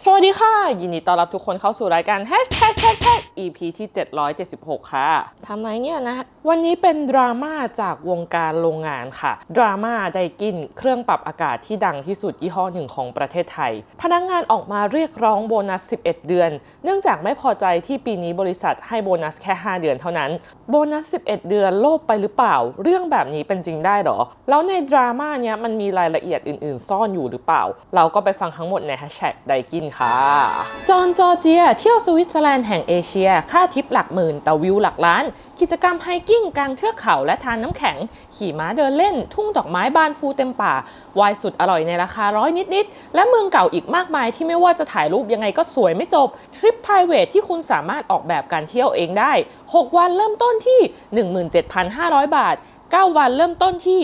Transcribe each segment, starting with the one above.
สวัสดีค่ะ ยินดีต้อนรับทุกคนเข้าสู่รายการ Hashtag Tag Tag EP ที่ 776 ค่ะทำไรเนี่ยนะ วันนี้เป็นดราม่าจากวงการโรงงานค่ะ ดราม่าไดกินเครื่องปรับอากาศที่ดังที่สุดยี่ห้อหนึ่งของประเทศไทย พนักงงานออกมาเรียกร้องโบนัส 11 เดือน เนื่องจากไม่พอใจที่ปีนี้บริษัทให้โบนัสแค่ 5 เดือนเท่านั้น โบนัส 11 เดือนโลภไปหรือเปล่า เรื่องแบบนี้เป็นจริงได้หรอ แล้วในดราม่าเนี้ยมันมีรายละเอียดอื่น ๆ ซ่อนอยู่หรือเปล่า เราก็ไปฟังทั้งหมดในแฮชแท็กไดกินค่ะ จอห์นจอร์เจีย เที่ยวสวิตเซอร์แลนด์แห่งเอเชีย ค่าทิปหลักหมื่นแต่วิวหลักล้าน กิจกรรมไฮกิ้งกลางเทือกเขาและทานน้ำแข็ง ขี่ม้าเดินเล่น ทุ่งดอกไม้บานฟูเต็มป่าวายสุดอร่อยในราคาร้อยนิดๆ และเมืองเก่าอีกมากมายที่ไม่ว่าจะถ่ายรูปยังไงก็สวยไม่จบ ทริป p r i v a t ที่คุณสามารถออกแบบการเที่ยวเองได้ 6 วันเริ่มต้นที่ 17,500 บาท 9 วันเริ่มต้นที่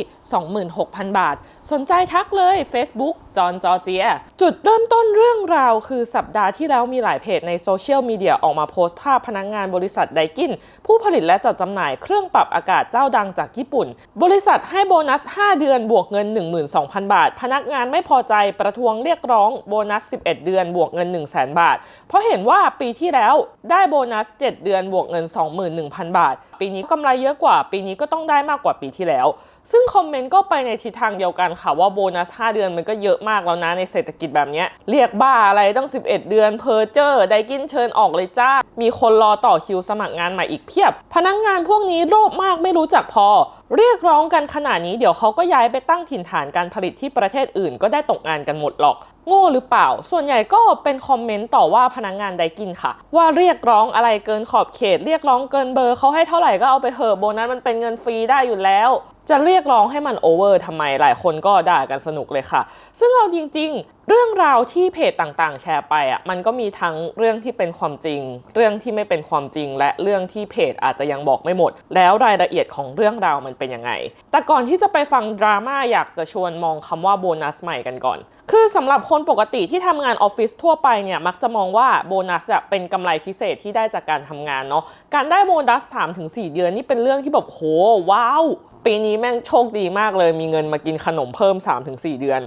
26,000 บาท สนใจทักเลย Facebook จอห์นจอเจีย จุดเริ่มต้นเรื่องราวคือสัปดาห์ที่แล้วมีหลายเพจในโซเชียลมีเดียออกมาโพสต์ภาพพนักงงานบริษัทไดกิน ผู้ผลิตและจัดจำหน่ายเครื่องปรับอากาศเจ้าดังจากญี่ปุ่น บริษัทให้โบนัส 5 เดือนบวกเงิน 12,000 บาท พนักงานไม่พอใจประท้วงเรียกร้องโบนัส 11 เดือนบวกเงิน 1 0 0 0 0แบาท เพราะเห็นว่าปีที่แล้วได้โบนัส 7 เดือนบวกเงิน 21,000 บาท ปีนี้กำไรเยอะกว่า ปีนี้ก็ต้องได้มากกว่าปีที่แล้ว ซึ่งคอมเมนต์ก็ไปในทิศทางเดียวกันค่ะว่าโบนัส 5 เดือนมันก็เยอะมากแล้วนะในเศรษฐกิจแบบนี้เรียกบ้าอะไรต้อง 11 เดือนเพอร์เจอร์ไดกินเชิญออกเลยจ้า มีคนรอต่อคิวสมัครงานใหม่อีกเพียบ พนักงงานพวกนี้โลภมากไม่รู้จักพอ เรียกร้องกันขนาดนี้เดี๋ยวเขาก็ย้ายไปตั้งถิ่นฐานการผลิตที่ประเทศอื่น ก็ได้ตกงานกันหมดหรอก โง่หรือเปล่า ส่วนใหญ่ก็เป็นคอมเมนต์ต่อว่าพนักงงานไดกินค่ะ ว่าเรียกร้องอะไรเกินขอบเขต เรียกร้องเกินเบอร์เขาให้เท่าไหร่ก็เอาไปเถอะโบนัสมันเป็นเงินฟรีได้อยู่แล้ว จะเรียกร้องให้มันโอเวอร์ทำไมหลายคนก็ด่ากันสนุกเลยค่ะ ซึ่งเอาจริง ๆ เรื่องราวที่เพจต่างๆ แชร์ไปอะมันก็มีทั้งเรื่องที่เป็นความจริง เรื่องที่ไม่เป็นความจริง และเรื่องที่เพจอาจจะยังบอกไม่หมด แล้วรายละเอียดของเรื่องราวมันเป็นยังไง แต่ก่อนที่จะไปฟังดราม่าอยากจะชวนมองคำว่าโบนัสใหม่กันก่อน คือสำหรับคนปกติที่ทำงานออฟฟิศทั่วไปเนี่ยมักจะมองว่าโบนัสอะเป็นกำไรพิเศษที่ได้จากการทำงานเนาะการได้โบนัส 3-4 เดือนนี่เป็นเรื่องที่แบบโหว้าวปีนี้แม่งโชคดีมากเลยมีเงินมากินขนมเพิ่ม 3-4 เดือน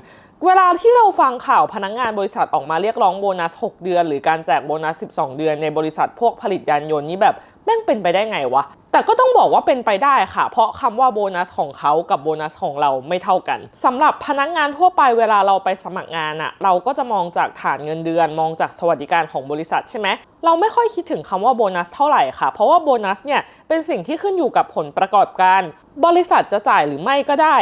เวลาที่เราฟังข่าวพนักงงานบริษัทออกมาเรียกร้องโบนัส 6 เดือน หรือการแจกโบนัส 12 เดือนในบริษัทพวกผลิตยานยนต์นี่แบบแม่งเป็นไปได้ไงวะ แต่ก็ต้องบอกว่าเป็นไปได้ค่ะ เพราะคำว่าโบนัสของเขากับโบนัสของเราไม่เท่ากันสำหรับพนักงานทั่วไปเวลาเราไปสมัครงานอะเราก็จะมองจากฐานเงินเดือน มองจากสวัสดิการของบริษัทใช่ไหมเราไม่ค่อยคิดถึงคำว่าโบนัสเท่าไหร่ค่ะ เพราะว่าโบนัสเนี่ยเป็นสิ่งที่ขึ้นอยู่กับผลประกอบการ บริษัทจะจ่ายหรือไม่ก็ได้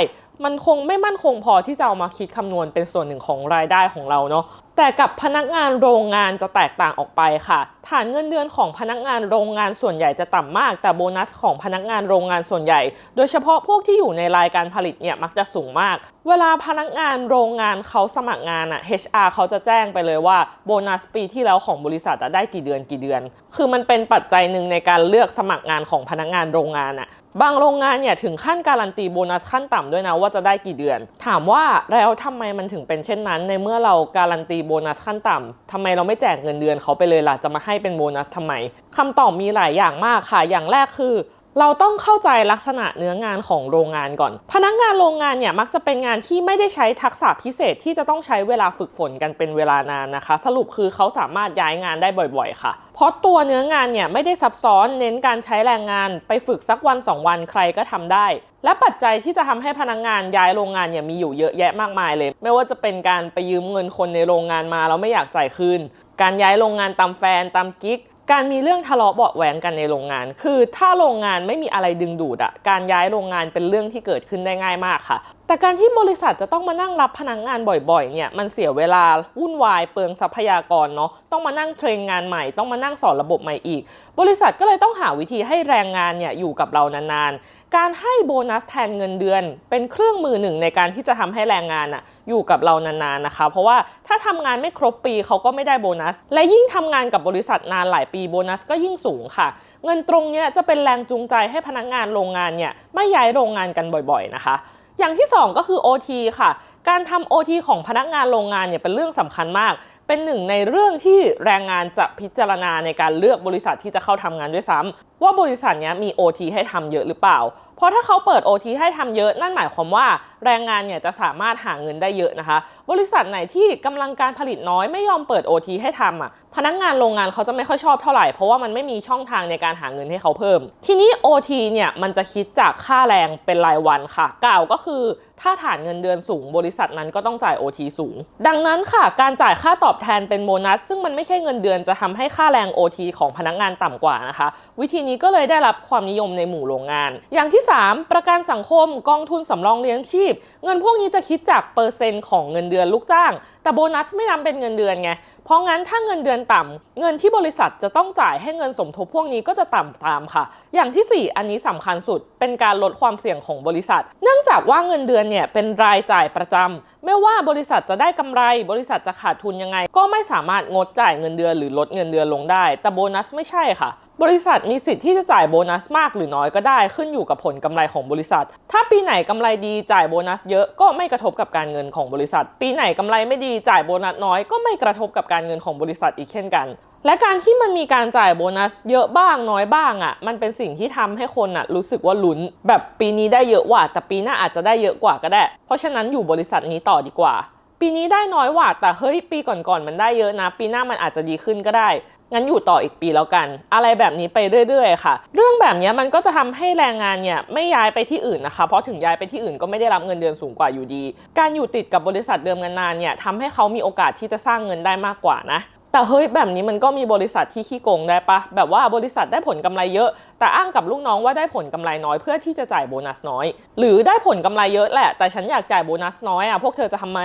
มันคงไม่มั่นคงพอที่จะเอามาคิดคำนวณเป็นส่วนหนึ่งของรายได้ของเราเนาะ แต่กับพนักงานโรงงานจะแตกต่างออกไปค่ะ ฐานเงินเดือนของพนักงานโรงงานส่วนใหญ่จะต่ำมาก แต่โบนัสของพนักงานโรงงานส่วนใหญ่ โดยเฉพาะพวกที่อยู่ในรายการผลิตเนี่ยมักจะสูงมาก เวลาพนักงานโรงงานเขาสมัครงานอะ HR เขาจะแจ้งไปเลยว่าโบนัสปีที่แล้วของบริษัทจะได้กี่เดือนกี่เดือน คือมันเป็นปัจจัยหนึ่งในการเลือกสมัครงานของพนักงานโรงงานอะบางโรงงานเนี่ยถึงขั้นการันตีโบนัสขั้นต่ำด้วยนะว่าจะได้กี่เดือน ถามว่าแล้วทำไมมันถึงเป็นเช่นนั้น ในเมื่อเราการันตีโบนัสขั้นต่ำทำไมเราไม่แจกเงินเดือนเขาไปเลยล่ะจะมาให้เป็นโบนัสทำไมคำตอบมีหลายอย่างมากค่ะ อย่างแรกคือ เราต้องเข้าใจลักษณะเนื้องานของโรงงานก่อน พนักงานโรงงานเนี่ยมักจะเป็นงานที่ไม่ได้ใช้ทักษะพิเศษที่จะต้องใช้เวลาฝึกฝนกันเป็นเวลานานนะคะ สรุปคือเขาสามารถย้ายงานได้บ่อยๆ ค่ะ เพราะตัวเนื้องานเนี่ยไม่ได้ซับซ้อนเน้นการใช้แรงงานไปฝึกสักวัน 2 วันใครก็ทำได้ และปัจจัยที่จะทำให้พนักงานย้ายโรงงานเนี่ยมีอยู่เยอะแยะมากมายเลย ไม่ว่าจะเป็นการไปยืมเงินคนในโรงงานมาแล้วไม่อยากจ่ายคืนการย้ายโรงงานตามแฟนตามกิ๊ก การมีเรื่องทะเลาะเบาะแหวงกันในโรงงาน คือถ้าโรงงานไม่มีอะไรดึงดูดอะการย้ายโรงงานเป็นเรื่องที่เกิดขึ้นได้ง่ายมากค่ะ แต่การที่บริษัทจะต้องมานั่งรับพนักงงานบ่อยๆ เนี่ยมันเสียเวลาวุ่นวายเปลืองทรัพยากรเนาะต้องมานั่งเทรนงานใหม่ต้องมานั่งสอนระบบใหม่อีก บริษัทก็เลยต้องหาวิธีให้แรงงานเนี่ยอยู่กับเรานานๆ การให้โบนัสแทนเงินเดือน เป็นเครื่องมือหนึ่งในการที่จะทำให้แรงงานอะอยู่กับเรานานๆนะคะ เพราะว่าถ้าทำงานไม่ครบปีเขาก็ไม่ได้โบนัส และยิ่งทำงานกับบริษัทนานหลายปีโบนัสก็ยิ่งสูงค่ะ เงินตรงเนี้ยจะเป็นแรงจูงใจให้พนักงานโรงงานเนี่ยไม่ย้ายโรงงานกันบ่อยๆนะคะ อย่างที่ 2 ก็คือ OT ค่ะ การทำ OT ของพนักงานโรงงานเนี่ยเป็นเรื่องสำคัญมาก เป็นหนึ่งในเรื่องที่แรงงานจะพิจารณาในการเลือกบริษัทที่จะเข้าทำงานด้วยซ้ำว่าบริษัทนี้มี OT ให้ทำเยอะหรือเปล่า เพราะถ้าเขาเปิด OT ให้ทำเยอะนั่นหมายความว่าแรงงานเนี่ยจะสามารถหาเงินได้เยอะนะคะ บริษัทไหนที่กำลังการผลิตน้อยไม่ยอมเปิด OT ให้ทำอะพนักงานโรงงานเขาจะไม่ค่อยชอบเท่าไหร่ เพราะว่ามันไม่มีช่องทางในการหาเงินให้เขาเพิ่ม ทีนี้ OT เนี่ยมันจะคิดจากค่าแรงเป็นรายวันค่ะกล่าวก็คือถ้าฐานเงินเดือนสูง บริษัทนั้นก็ต้องจ่าย OT สูง ดังนั้นค่ะ การจ่ายค่าตอบแทนเป็นโบนัส ซึ่งมันไม่ใช่เงินเดือนจะทำให้ค่าแรง OT ของพนักงานต่ำกว่านะคะ วิธีนี้ก็เลยได้รับความนิยมในหมู่โรงงาน อย่างที่ 3 ประกันสังคมกองทุนสำรองเลี้ยงชีพ เงินพวกนี้จะคิดจากเปอร์เซ็นต์ของเงินเดือนลูกจ้าง แต่โบนัสไม่นำเป็นเงินเดือนไงเพราะงั้นถ้าเงินเดือนต่ำเงินที่บริษัทจะต้องจ่ายให้เงินสมทบพวกนี้ก็จะต่ำตามค่ะ อย่างที่ 4 อันนี้สำคัญสุดเป็นการลดความเสี่ยงของบริษัท เนื่องจากว่าเงินเดือนเนี่ยเป็นรายจ่ายประจำไม่ว่าบริษัทจะได้กำไร บริษัทจะขาดทุนยังไงก็ไม่สามารถงดจ่ายเงินเดือนหรือลดเงินเดือนลงได้ แต่โบนัสไม่ใช่ค่ะ บริษัทมีสิทธิ์ที่จะจ่ายโบนัสมากหรือน้อยก็ได้ขึ้นอยู่กับผลกำไรของบริษัท ถ้าปีไหนกำไรดีจ่ายโบนัสเยอะก็ไม่กระทบกับการเงินของบริษัท ปีไหนกำไรไม่ดีจ่ายโบนัสน้อยก็ไม่กระทบกับการเงินของบริษัทอีกเช่นกันและการที่มันมีการจ่ายโบนัสเยอะบ้างน้อยบ้างอะ่ะ มันเป็นสิ่งที่ทำให้คนอะรู้สึกว่าลุ้น แบบปีนี้ได้เยอะกว่า แต่ปีหน้าอาจจะได้เยอะกว่าก็ได้ เพราะฉะนั้นอยู่บริษัทนี้ต่อดีกว่า ปีนี้ได้น้อยกว่า แต่เฮ้ยปีก่อนๆมันได้เยอะนะ ปีหน้ามันอาจจะดีขึ้นก็ได้ งั้นอยู่ต่ออีกปีแล้วกัน อะไรแบบนี้ไปเรื่อยๆค่ะ เรื่องแบบนี้มันก็จะทำให้แรงงานเนี่ยไม่ย้ายไปที่อื่นนะคะ เพราะถึงย้ายไปที่อื่นก็ไม่ได้รับเงินเดือนสูงกว่าอยู่ดี การอยู่ติดกับบริษัทเดิมนานๆเนี่ยทำให้เขามีโอกาสที่จะสร้างเงินได้มากกว่านะแต่เฮ้ยแบบนี้มันก็มีบริษัทที่ขี้โกงได้ปะแบบว่าบริษัทได้ผลกำไรเยอะ แต่อ้างกับลูกน้องว่าได้ผลกำไรน้อยเพื่อที่จะจ่ายโบนัสน้อย หรือได้ผลกำไรเยอะแหละ แต่ฉันอยากจ่ายโบนัสน้อยอะพวกเธอจะทำไม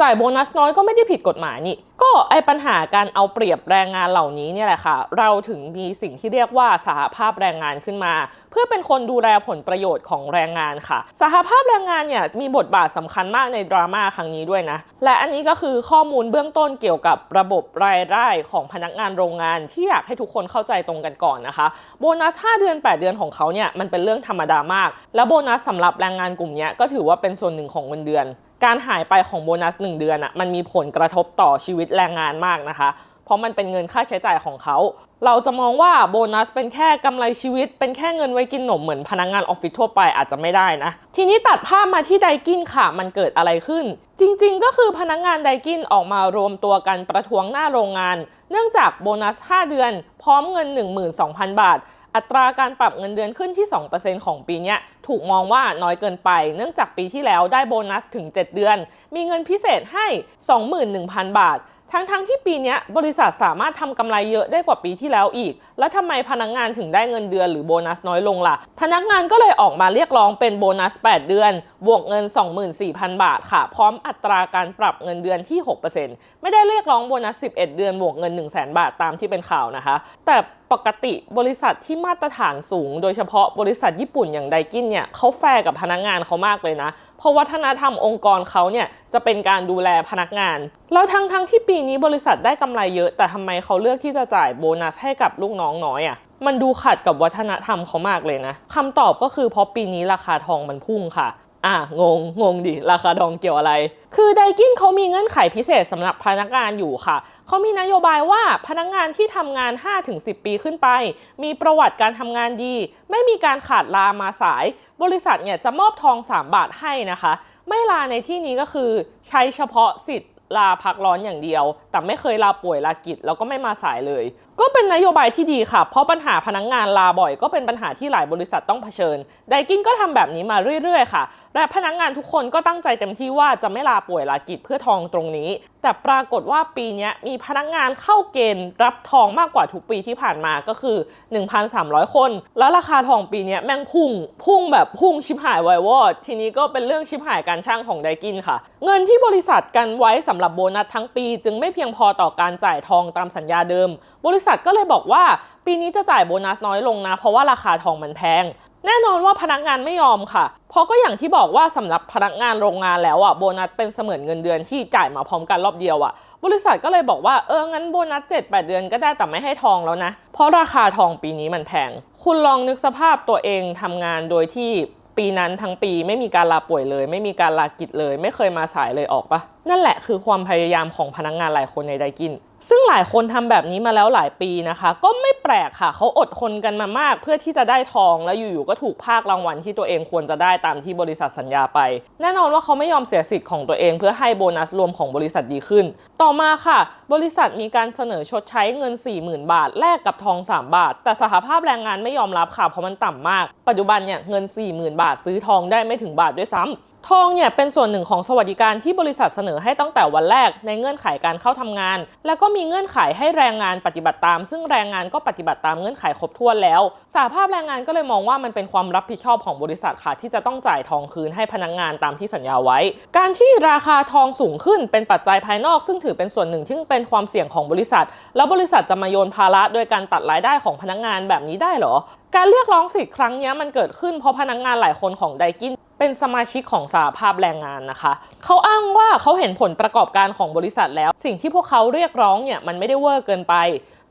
จ่ายโบนัสน้อยก็ไม่ได้ผิดกฎหมายนี่ ก็ไอปัญหาการเอาเปรียบแรงงานเหล่านี้เนี่ยแหละค่ะ เราถึงมีสิ่งที่เรียกว่าสหภาพแรงงานขึ้นมา เพื่อเป็นคนดูแลผลประโยชน์ของแรงงานค่ะ สหภาพแรงงานเนี่ยมีบทบาทสำคัญมากในดราม่าครั้งนี้ด้วยนะ และอันนี้ก็คือข้อมูลเบื้องต้นเกี่ยวกับระบบรายได้ของพนักงานโรงงานที่อยากให้ทุกคนเข้าใจตรงกันก่อนนะคะ โบนัส 5 เดือน 8 เดือนของเขาเนี่ยมันเป็นเรื่องธรรมดามาก และโบนัสสำหรับแรงงานกลุ่มนี้ก็ถือว่าเป็นส่วนหนึ่งของเงินเดือน การหายไปของโบนัส 1 เดือนอะมันมีผลกระทบต่อชีวิตแรงงานมากนะคะ เพราะมันเป็นเงินค่าใช้จ่ายของเขา เราจะมองว่าโบนัสเป็นแค่กำไรชีวิต เป็นแค่เงินไว้กินหนมเหมือนพนักงานออฟฟิศทั่วไปอาจจะไม่ได้นะ ทีนี้ตัดภาพมาที่ไดกินค่ะ มันเกิดอะไรขึ้น จริงๆ ก็คือพนักงานไดกินออกมารวมตัวกันประท้วงหน้าโรงงาน เนื่องจากโบนัส 5 เดือน พร้อมเงิน 12,000 บาท อัตราการปรับเงินเดือนขึ้นที่ 2%ของปีนี้ถูกมองว่าน้อยเกินไป เนื่องจากปีที่แล้วได้โบนัสถึง 7 เดือน มีเงินพิเศษให้ 21,000 บาท ทั้งๆที่ปีนี้บริษัทสามารถทำกำไรเยอะได้กว่าปีที่แล้วอีก แล้วทำไมพนักงานถึงได้เงินเดือนหรือโบนัสน้อยลงล่ะ พนักงานก็เลยออกมาเรียกร้องเป็นโบนัส 8 เดือน บวกเงิน 24,000 บาทค่ะ พร้อมอัตราการปรับเงินเดือนที่ 6%ไม่ได้เรียกร้องโบนัส 11 เดือนบวกเงิน 1 0 0 0 0แบาทตามที่เป็นข่าวนะคะ แต่ปกติบริษัทที่มาตรฐานสูง โดยเฉพาะบริษัทญี่ปุ่นอย่างไดกินเนี่ยเขาแฟร์กับพนักงานเขามากเลยนะ เพราะวัฒนธรรมองค์กรเขาเนี่ยจะเป็นการดูแลพนักงาน แล้วทั้งทั้งๆที่ปีนี้บริษัทได้กำไรเยอะ แต่ทำไมเขาเลือกที่จะจ่ายโบนัสให้กับลูกน้องน้อยอะ่ะมันดูขัดกับวัฒนธรรมเขามากเลยนะคำตอบก็คือเพราะปีนี้ราคาทองมันพุ่งค่ะ อะงงงงดิราคาทองเกี่ยวอะไร คือไดกินเขามีเงื่อนไขพิเศษสำหรับพนักงานอยู่ค่ะ เขามีนโยบายว่าพนักงานที่ทำงาน 5-10 ปีขึ้นไป มีประวัติการทำงานดี ไม่มีการขาดลามาสาย บริษัทเนี่ยจะมอบทอง 3 บาทให้นะคะ ไม่ลาในที่นี้ก็คือใช้เฉพาะสิทธิ์ลาพักร้อนอย่างเดียว แต่ไม่เคยลาป่วยลากิจแล้วก็ไม่มาสายเลยก็เป็นนโยบายที่ดีค่ะ เพราะปัญหาพนักงงานลาบ่อย ก็เป็นปัญหาที่หลายบริษัทต้องเผชิญ ไดกินก็ทำแบบนี้มาเรื่อย ๆ ค่ะ และพนักงงานทุกคนก็ตั้งใจเต็มที่ว่าจะไม่ลาป่วยลากิจเพื่อทองตรงนี้ แต่ปรากฏว่าปีนี้มีพนักงานเข้าเกณฑ์รับทองมากกว่าทุกปีที่ผ่านมาก็คือ 1,300 คน แล้วราคาทองปีนี้แม่งพุ่ง พุ่งแบบพุ่งชิบหายไววอด ทีนี้ก็เป็นเรื่องชิบหายการช่างของไดกินค่ะ เงินที่บริษัทกันไว้สำหรับโบนัสทั้งปี จึงไม่เพียงพอต่อการจ่ายทองตามสัญญาเดิมบริษัทก็เลยบอกว่า ปีนี้จะจ่ายโบนัสน้อยลงนะ เพราะว่าราคาทองมันแพง แน่นอนว่าพนักงานไม่ยอมค่ะ เพราะก็อย่างที่บอกว่าสำหรับพนักงานโรงงานแล้วอะโบนัสเป็นเสมือนเงินเดือนที่จ่ายมาพร้อมกันรอบเดียวอะ บริษัทก็เลยบอกว่าเอองั้นโบนัส7 8 เดือนก็ได้แต่ไม่ให้ทองแล้วนะ เพราะราคาทองปีนี้มันแพง คุณลองนึกสภาพตัวเองทำงานโดยที่ปีนั้นทั้งปีไม่มีการลาป่วยเลย ไม่มีการลากิจเลย ไม่เคยมาสายเลยออกปะนั่นแหละคือความพยายามของพนักงานหลายคนในไดกิน ซึ่งหลายคนทำแบบนี้มาแล้วหลายปีนะคะ ก็ไม่แปลกค่ะ เขาอดทนกันมามาก เพื่อที่จะได้ทองแล้วอยู่ๆก็ถูกภาครางวัลที่ตัวเองควรจะได้ตามที่บริษัทสัญญาไป แน่นอนว่าเขาไม่ยอมเสียสิทธิ์ของตัวเอง เพื่อให้โบนัสรวมของบริษัทดีขึ้น ต่อมาค่ะ บริษัทมีการเสนอชดใช้เงิน 40,000 บาท แลกกับทอง 3 บาท แต่สหภาพแรงงานไม่ยอมรับค่ะเพราะมันต่ำมาก ปัจจุบันเนี่ยเงิน 40,000 บาทซื้อทองได้ไม่ถึงบาทด้วยซ้ำ ทองเนี่ยเป็นส่วนหนึ่งของสวัสดิการที่บริษัทเสนอให้ตั้งแต่วันแรกในเงื่อนไขการเข้าทำงาน แล้วก็มีเงื่อนไขให้แรงงานปฏิบัติตาม ซึ่งแรงงานก็ปฏิบัติตามเงื่อนไขครบถ้วนแล้วสหภาพแรงงานก็เลยมองว่ามันเป็นความรับผิดชอบของบริษัทค่ะ ที่จะต้องจ่ายทองคืนให้พนักงานตามที่สัญญาไว้ การที่ราคาทองสูงขึ้นเป็นปัจจัยภายนอก ซึ่งถือเป็นส่วนหนึ่งที่เป็นความเสี่ยงของบริษัท แล้วบริษัทจะมาโยนภาระโดยการตัดรายได้ของพนักงานแบบนี้ได้หรอการเรียกร้องสิทธิ์ครั้งนี้มันเกิดขึ้นเพราะพนักงานหลายคนของไดกิน เป็นสมาชิกของสหภาพแรงงานนะคะ เขาอ้างว่าเขาเห็นผลประกอบการของบริษัทแล้ว สิ่งที่พวกเขาเรียกร้องเนี่ยมันไม่ได้เวอร์เกินไป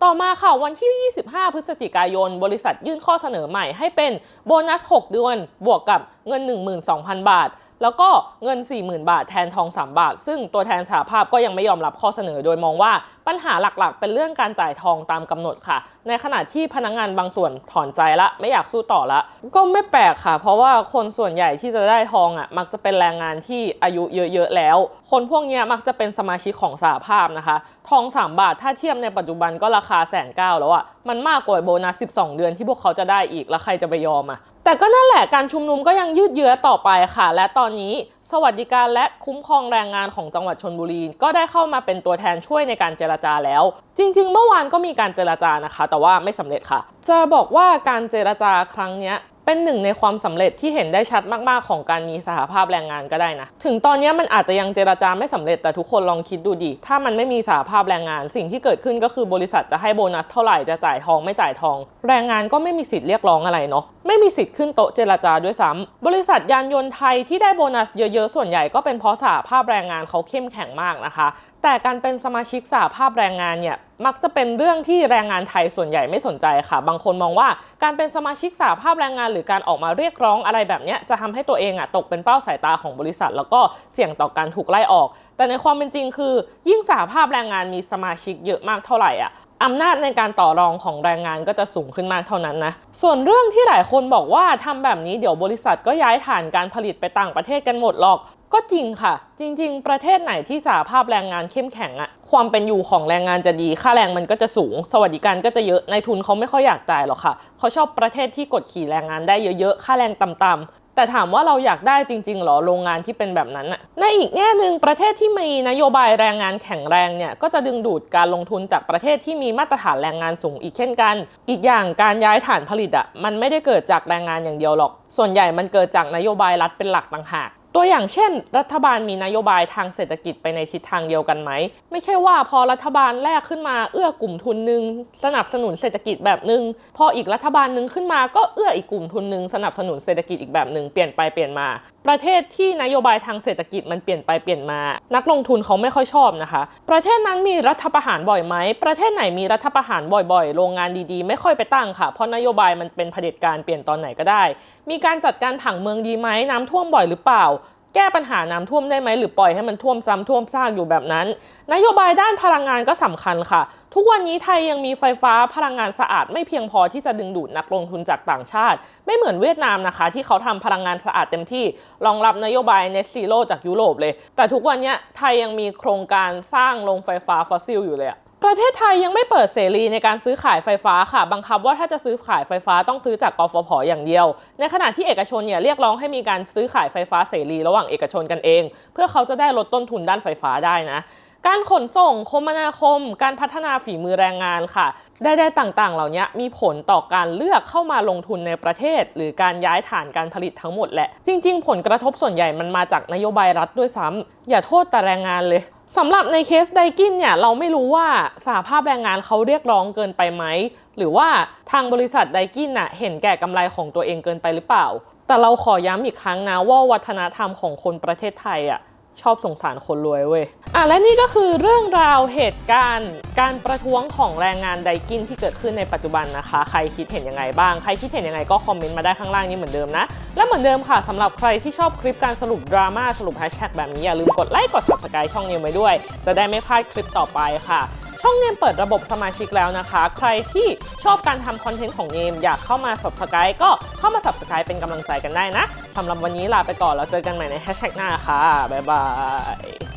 ต่อมาค่ะวันที่ 25 พฤศจิกายน บริษัทยื่นข้อเสนอใหม่ให้เป็นโบนัส 6 เดือน บวกกับเงิน 12,000 บาท แล้วก็เงิน 40,000 บาทแทนทอง 3 บาท ซึ่งตัวแทนสหภาพก็ยังไม่ยอมรับข้อเสนอ โดยมองว่าปัญหาหลักๆ เป็นเรื่องการจ่ายทองตามกำหนดค่ะ ในขณะที่พนักงงานบางส่วนถอนใจละไม่อยากสู้ต่อละ ก็ไม่แปลกค่ะ เพราะว่าคนส่วนใหญ่ที่จะได้ทองอะมักจะเป็นแรงงานที่อายุเยอะๆแล้ว คนพวกนี้มักจะเป็นสมาชิกของสหภาพนะคะ ทอง 3 บาทถ้าเทียบในปัจจุบันก็ราคาแสนเก้าแล้วอะมันมากกว่าโบนัส 12 เดือนที่พวกเขาจะได้อีกแล้วใครจะไปยอมอะ แต่ก็นั่นแหละการชุมนุมก็ยังยืดเยื้อต่อไปค่ะ และตอนนี้สวัสดิการและคุ้มครองแรงงานของจังหวัดชนบุรี ก็ได้เข้ามาเป็นตัวแทนช่วยในการเจรจาแล้ว จริง ๆ เมื่อวานก็มีการเจรจานะคะ แต่ว่าไม่สำเร็จค่ะ จะบอกว่าการเจรจาครั้งนี้เป็นหนึ่งในความสำเร็จที่เห็นได้ชัดมากๆ ของการมีสหภาพแรงงานก็ได้นะ ถึงตอนนี้มันอาจจะยังเจรจาไม่สำเร็จแต่ทุกคนลองคิดดูดิ ถ้ามันไม่มีสหภาพแรงงาน สิ่งที่เกิดขึ้นก็คือบริษัทจะให้โบนัสเท่าไหร่จะจ่ายทองไม่จ่ายทอง แรงงานก็ไม่มีสิทธิ์เรียกร้องอะไรเนาะ ไม่มีสิทธิ์ขึ้นโต๊ะเจรจาด้วยซ้ำบริษัทยานยนต์ไทยที่ได้โบนัสเยอะๆ ส่วนใหญ่ก็เป็นเพราะสหภาพแรงงานเขาเข้มแข็งมากนะคะ แต่การเป็นสมาชิกสหภาพแรงงานเนี่ยมักจะเป็นเรื่องที่แรงงานไทยส่วนใหญ่ไม่สนใจค่ะ บางคนมองว่าการเป็นสมาชิกสหภาพแรงงาน หรือการออกมาเรียกร้องอะไรแบบนี้จะทำให้ตัวเองอะตกเป็นเป้าสายตาของบริษัท แล้วก็เสี่ยงต่อการถูกไล่ออก แต่ในความเป็นจริงคือ ยิ่งสหภาพแรงงานมีสมาชิกเยอะมากเท่าไหร่อะ อำนาจในการต่อรองของแรงงานก็จะสูงขึ้นมากเท่านั้นนะ ส่วนเรื่องที่หลายคนบอกว่าทำแบบนี้เดี๋ยวบริษัทก็ย้ายฐานการผลิตไปต่างประเทศกันหมดหรอก ก็จริงค่ะ จริง ๆ ประเทศไหนที่สหภาพแรงงานเข้มแข็งอะความเป็นอยู่ของแรงงานจะดี ค่าแรงมันก็จะสูง สวัสดิการก็จะเยอะในทุนเขาไม่ค่อยอยากจ่ายหรอกค่ะเขาชอบประเทศที่กดขี่แรงงานได้เยอะๆ ค่าแรงต่ำๆแต่ถามว่าเราอยากได้จริง ๆหรอโรงงานที่เป็นแบบนั้นอะในอีกแง่หนึ่งประเทศที่มีนโยบายแรงงานแข็งแรงเนี่ยก็จะดึงดูดการลงทุนจากประเทศที่มีมาตรฐานแรงงานสูงอีกเช่นกัน อีกอย่างการย้ายฐานผลิตอะมันไม่ได้เกิดจากแรงงานอย่างเดียวหรอก ส่วนใหญ่มันเกิดจากนโยบายรัฐเป็นหลักต่างหาก ตัวอย่างเช่น รัฐบาลมีนโยบายทางเศรษฐกิจไปในทิศทางเดียวกันไหม ไม่ใช่ว่าพอรัฐบาลแรกขึ้นมาเอื้อกลุ่มทุนหนึ่งสนับสนุนเศรษฐกิจแบบหนึ่งพออีกรัฐบาลหนึ่งขึ้นมาก็เอื้ออีกกลุ่มทุนหนึ่งสนับสนุนเศรษฐกิจอีกแบบหนึ่งเปลี่ยนไปเปลี่ยนมา ประเทศที่นโยบายทางเศรษฐกิจมันเปลี่ยนไปเปลี่ยนมา นักลงทุนเขาไม่ค่อยชอบนะคะ ประเทศนั้นมีรัฐประหารบ่อยไหมประเทศไหนมีรัฐประหารบ่อยๆ โรงงานดีๆ ไม่ค่อยไปตั้งค่ะ เพราะนโยบายมันเป็นเผด็จการเปลี่ยนตอนไหนก็ได้ มีการจัดการผังเมืองดีไหมน้ำท่วมบ่อยหรือเปล่า แก้ปัญหาน้ำท่วมได้ไหมหรือปล่อยให้มันท่วมซ้ำท่วมซากอยู่แบบนั้น นโยบายด้านพลังงานก็สำคัญค่ะ ทุกวันนี้ไทยยังมีไฟฟ้าพลังงานสะอาดไม่เพียงพอที่จะดึงดูดนักลงทุนจากต่างชาติ ไม่เหมือนเวียดนามนะคะ ที่เขาทำพลังงานสะอาดเต็มที่รองรับนโยบาย Net Zero จากยุโรปเลย แต่ทุกวันนี้ไทยยังมีโครงการสร้างโรงไฟฟ้าฟอสซิลอยู่เลยอะ ประเทศไทยยังไม่เปิดเสรีในการซื้อขายไฟฟ้าค่ะ บังคับว่าถ้าจะซื้อขายไฟฟ้าต้องซื้อจากกฟผอย่างเดียว ในขณะที่เอกชนเนี่ยเรียกร้องให้มีการซื้อขายไฟฟ้าเสรีระหว่างเอกชนกันเอง เพื่อเขาจะได้ลดต้นทุนด้านไฟฟ้าได้นะการขนส่งคมนาคม การพัฒนาฝีมือแรงงานค่ะ ได้ๆต่างๆ เหล่านี้มีผลต่อการเลือกเข้ามาลงทุนในประเทศ หรือการย้ายฐานการผลิตทั้งหมดแหละ จริง ๆ ผลกระทบส่วนใหญ่มันมาจากนโยบายรัฐด้วยซ้ำอย่าโทษแต่แรงงานเลย สำหรับในเคสไดกินเนี่ยเราไม่รู้ว่าสหภาพแรงงานเขาเรียกร้องเกินไปไหม หรือว่าทางบริษัทไดกินน่ะเห็นแก่กำไรของตัวเองเกินไปหรือเปล่า แต่เราขอย้ำอีกครั้งนะว่าวัฒนธรรมของคนประเทศไทยอะชอบสงสารคนรวยเว้ย อะและนี่ก็คือเรื่องราวเหตุการณ์ การประท้วงของแรงงานไดกินที่เกิดขึ้นในปัจจุบันนะคะ ใครคิดเห็นยังไงบ้าง ใครคิดเห็นยังไงก็คอมเมนต์มาได้ข้างล่างนี้เหมือนเดิมนะ และเหมือนเดิมค่ะสำหรับใครที่ชอบคลิปการสรุปดราม่าสรุปแฮชแท็กแบบนี้ อย่าลืมกดไลค์กด subscribe ช่องนี้ไว้ด้วย จะได้ไม่พลาดคลิปต่อไปค่ะ ช่องเนมเปิดระบบสมาชิกแล้วนะคะ ใครที่ชอบการทำคอนเทนต์ของเนมอยากเข้ามา subscribe ก็เข้ามา subscribe เป็นกำลังใจกันได้นะสำหรับวันนี้ลาไปก่อนแล้วเจอกันใหม่ในแฮชแท็กหน้าค่ะบ๊ายบาย